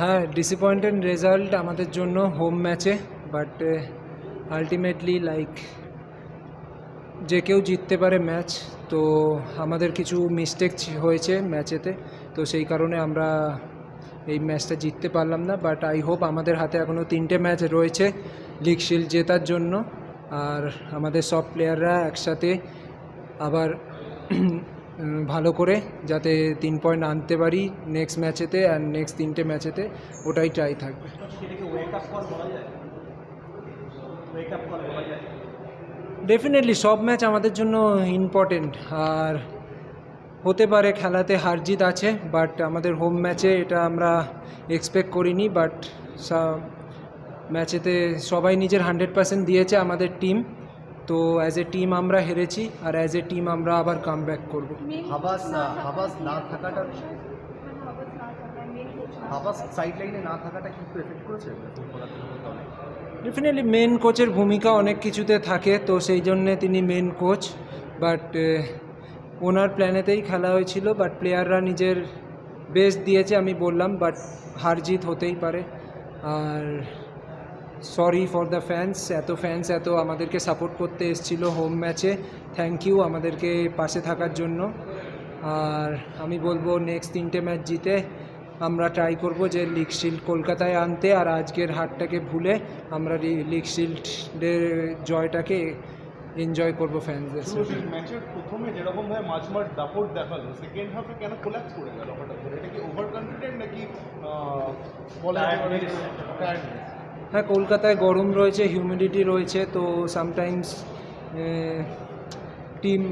হ্যাঁ disappointed result আমাদের জন্য হোম ম্যাচে বাট আলটিমেটলি লাইক যে কেউ জিততে পারে ম্যাচ তো আমাদের কিছু মিস্টেক হয়েছে ম্যাচেতে তো সেই কারণে আমরা এই ম্যাচটা জিততে পারলাম না বাট আই হোপ আমাদের হাতে এখনও তিনটে ম্যাচ রয়েছে লিগ শিল্ড জেতার জন্য, আর আমাদের সব প্লেয়াররা একসাথে আবার ভালো করে যাতে তিন পয়েন্ট আনতে পারি নেক্সট ম্যাচেতে আর নেক্সট তিনটে ম্যাচেতে ওটাই ট্রাই থাকবে। ডেফিনেটলি সব ম্যাচ আমাদের জন্য ইম্পর্টেন্ট আর হতে পারে খেলাতে হার জিত আছে বাট আমাদের হোম ম্যাচে এটা আমরা এক্সপেক্ট করিনি বাট ম্যাচেতে সবাই নিজের হান্ড্রেড পার্সেন্ট দিয়েছে আমাদের টিম তো অ্যাজ এ টিম আমরা হেরেছি আর অ্যাজ এ টিম আমরা আবার কাম ব্যাক করব হাবাস হাবাস না থাকাটা হাবাস সাইড লাইনে না। থাকাটা কি এফেক্ট করেছে? ফুটবলারদের উপর তাহলে? ডেফিনেটলি মেন কোচের ভূমিকা অনেক কিছুতে থাকে তো সেই জন্যে তিনি মেন কোচ বাট ওনার প্ল্যানেতেই খেলা হয়েছিল বাট প্লেয়াররা নিজের বেস্ট দিয়েছে আমি বললাম বাট হার জিত হতেই পারে। আর সরি ফর দ্য ফ্যান্স এত ফ্যান্স এত আমাদেরকে সাপোর্ট করতে এসেছিল হোম ম্যাচে থ্যাংক ইউ আমাদেরকে পাশে থাকার জন্য। আর আমি বলব নেক্সট তিনটে ম্যাচ জিতে আমরা ট্রাই করব যে লিগ শিল্ড কলকাতায় আনতে। আর আজকের হারটাকে ভুলে আমরা লিগ শিল্ডের জয়টাকে এনজয় করব ফ্যান্সদের সাথে। ম্যাচের প্রথমে যেরকম ভাবে মাঝমাঠ দাপট দেখাল সেকেন্ড হাফে কেন কোলাপস করে গেল হঠাৎ করে? এটা কি ওভার কনফিডেন্ট নাকি বলা হ্যাঁ কলকাতায় গরম রয়েছে হিউমিডিটি রয়েছে, তো সামটাইমস টিম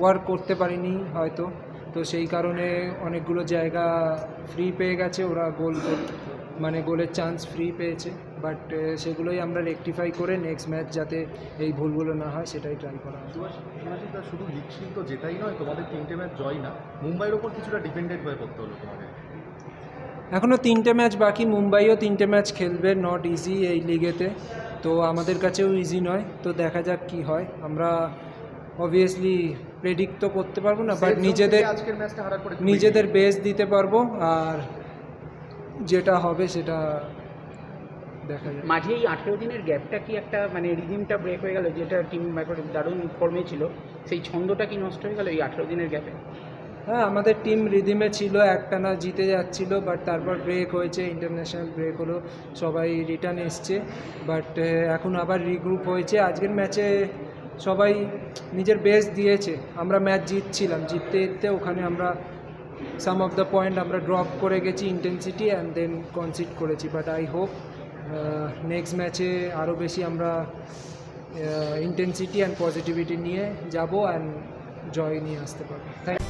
ওয়ার্ক করতে পারিনি হয়তো, তো সেই কারণে অনেকগুলো জায়গা ফ্রি পেয়ে গেছে, ওরা গোল মানে গোলের চান্স ফ্রি পেয়েছে বাট সেগুলোই আমরা রেকটিফাই করে নেক্সট ম্যাচ যাতে এই ভুলগুলো না হয়, সেটাই ট্রাই করা শুধু লিগ তো জেতাই নয়, তোমাদের তিনটে ম্যাচ জয় না, মুম্বাইয়ের ওপর কিছুটা ডিপেন্ডেন্ট হয়ে পড়তে হলো তোমাদের। এখনও তিনটে ম্যাচ বাকি মুম্বাইও তিনটে ম্যাচ খেলবে নট ইজি এই লিগেতে তো আমাদের কাছেও ইজি নয় তো দেখা যাক কি হয়। আমরা অবভিয়াসলি প্রেডিক্ট তো করতে পারব না বাট নিজেদের আজকের ম্যাচটা হারার নিজেদের বেস দিতে পারব আর যেটা হবে সেটা দেখা যাবে মাঝে এই আঠেরো দিনের গ্যাপটা কি একটা মানে রিদিমটা ব্রেক হয়ে গেল যেটা টিম একটা দারুণ ফর্মে ছিল সেই ছন্দটা কি নষ্ট হয়ে গেল এই আঠেরো দিনের গ্যাপে হ্যাঁ আমাদের টিম রিদিমে ছিল, একটানা জিতে যাচ্ছিল বাট তারপর ব্রেক হয়েছে ইন্টারন্যাশনাল ব্রেক হলো, সবাই রিটার্ন এসছে বাট এখন আবার রিগ্রুপ হয়েছে। আজকের ম্যাচে সবাই নিজের বেস্ট দিয়েছে, আমরা ম্যাচ জিতছিলাম। জিততে জিততে ওখানে আমরা সাম অফ দ্য পয়েন্ট আমরা ড্রপ করে গেছি ইন্টেন্সিটি অ্যান্ড দেন কনসিড করেছি। বাট আই হোপ নেক্সট ম্যাচে আরও বেশি আমরা ইন্টেন্সিটি অ্যান্ড পজিটিভিটি নিয়ে যাব অ্যান্ড জয় নিয়ে আসতে পারব। Thank